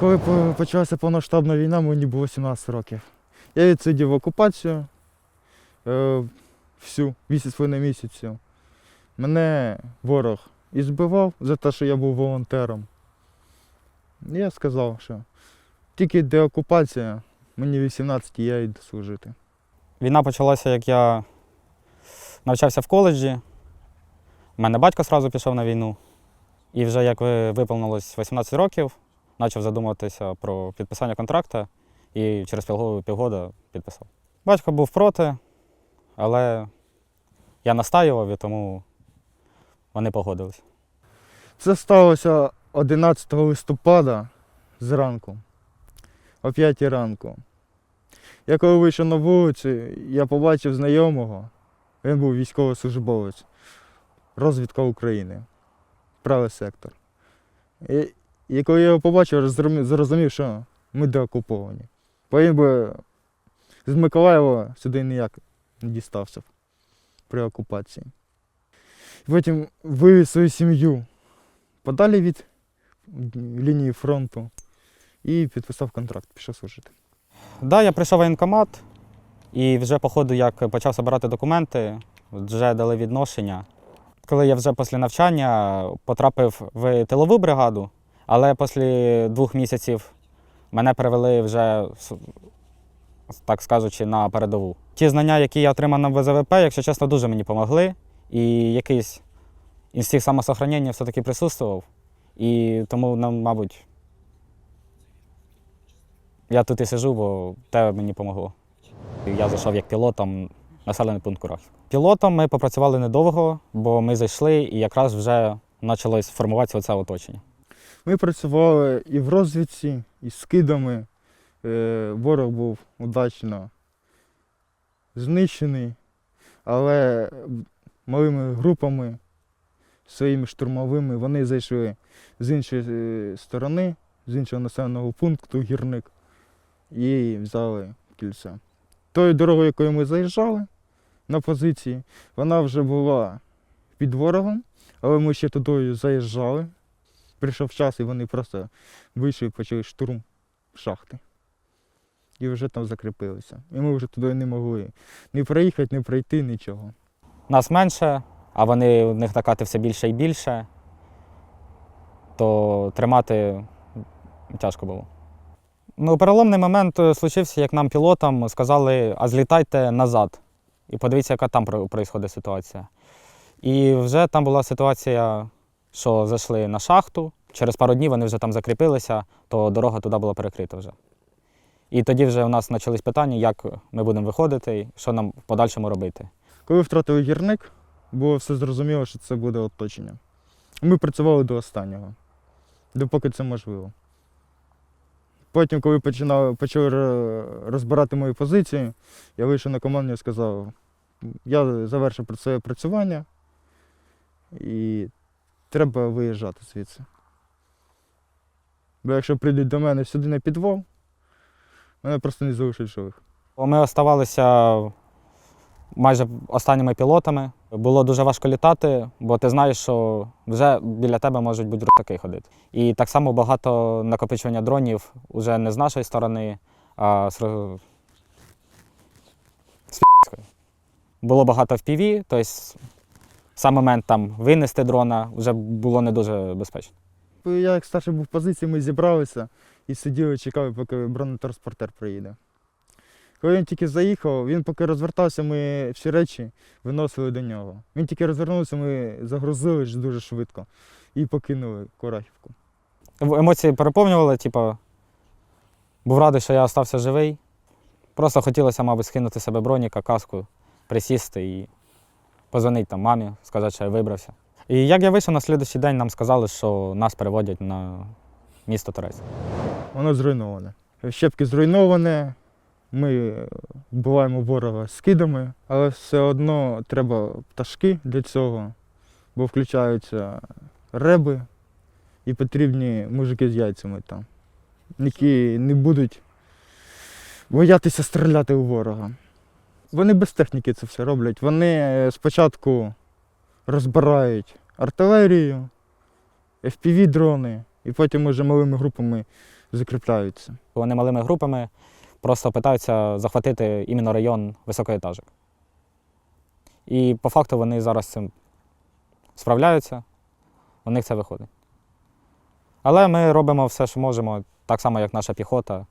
Коли почалася повноштабна війна, мені було 17 років. Я відсидів окупацію е, всю, 8,5 місяців. Мене ворог і збивав за те, що я був волонтером. Я сказав, що тільки деокупація, мені 18 і я йду служити. Війна почалася, як я навчався в коледжі. У мене батько одразу пішов на війну. І вже як виповнилось 18 років, почав задумуватися про підписання контракту і через півго- півгода підписав. Батько був проти, але я настаював і тому вони погодились. Це сталося 11 листопада зранку, о 5 ранку. Я коли вийшов на вулицю, я побачив знайомого. Він був військовослужбовець, розвідка України, правий сектор. І коли я його побачив, зрозумів- що ми деокуповані. Бо він би з Миколаєва сюди ніяк не дістався при окупації. Потім вивіз свою сім'ю подалі від лінії фронту і підписав контракт, пішов служити. Да, я прийшов в воєнкомат і вже по ходу, як почав збирати документи, вже дали відношення. Коли я вже після навчання потрапив в тилову бригаду, але після двох місяців мене перевели вже, так скажучи, на передову. Ті знання, які я отримав на ВЗВП, якщо чесно, дуже мені допомогли. І якийсь інстинкт самосохранення все-таки присутствував. І тому, нам, мабуть, я тут і сижу, бо те мені допомогло. Я зайшов як пілотом населений пункт Курахів. Пілотом ми попрацювали недовго, бо ми зайшли і якраз вже почалось формуватися оце оточення. Ми працювали і в розвідці, і з скидами. Е, Ворог був удачно знищений, але малими групами, своїми штурмовими, вони зайшли з іншої е, сторони, з іншого населеного пункту гірник, і взяли кільце. Тою дорогою, якою ми заїжджали на позиції, вона вже була під ворогом, але ми ще туди заїжджали прийшов час, і вони просто вийшли і почали штурм шахти. І вже там закріпилися. І ми вже туди не могли ні проїхати, ні пройти, нічого. Нас менше, а вони у них накати все більше і більше, то тримати тяжко було. Ну, переломний момент е, случився, як нам пілотам сказали, а злітайте назад. І подивіться, яка там відбувається ситуація. І вже там була ситуація, що зайшли на шахту, через пару днів вони вже там закріпилися, то дорога туди була перекрита вже. І тоді вже у нас почались питання, як ми будемо виходити, і що нам в подальшому робити. Коли втратили гірник, було все зрозуміло, що це буде оточення. Ми працювали до останнього, допоки це можливо. Потім, коли починали, почали розбирати мої позиції, я вийшов на команду і сказав, я завершив про працювання і треба виїжджати звідси. Бо якщо прийдуть до мене сюди на підвал, мене просто не залишать живих. Ми оставалися майже останніми пілотами. Було дуже важко літати, бо ти знаєш, що вже біля тебе можуть бути рюкзаки ходити. І так само багато накопичування дронів вже не з нашої сторони, а з. Було багато FPV, тобто сам момент там винести дрона вже було не дуже безпечно. Я як старший був в позиції, ми зібралися і сиділи, чекали, поки бронетранспортер приїде. Коли він тільки заїхав, він поки розвертався, ми всі речі виносили до нього. Він тільки розвернувся, ми загрузили дуже швидко і покинули Корахівку. В- Емоції переповнювали, типу, був радий, що я залишився живий. Просто хотілося, мабуть, скинути себе броніка, каску, присісти і позвонити там мамі, сказати, що я вибрався. І як я вийшов на слідуючий день, нам сказали, що нас переводять на місто Торець. Воно зруйноване. Щепки зруйноване, ми вбиваємо ворога скидами, але все одно треба пташки для цього, бо включаються реби і потрібні мужики з яйцями там, які не будуть боятися стріляти у ворога. Вони без техніки це все роблять. Вони е, спочатку розбирають артилерію, FPV-дрони, і потім вже малими групами закріпляються. Вони малими групами просто питаються захватити іменно район високоетажок. І по факту вони зараз з цим справляються, у них це виходить. Але ми робимо все, що можемо, так само, як наша піхота,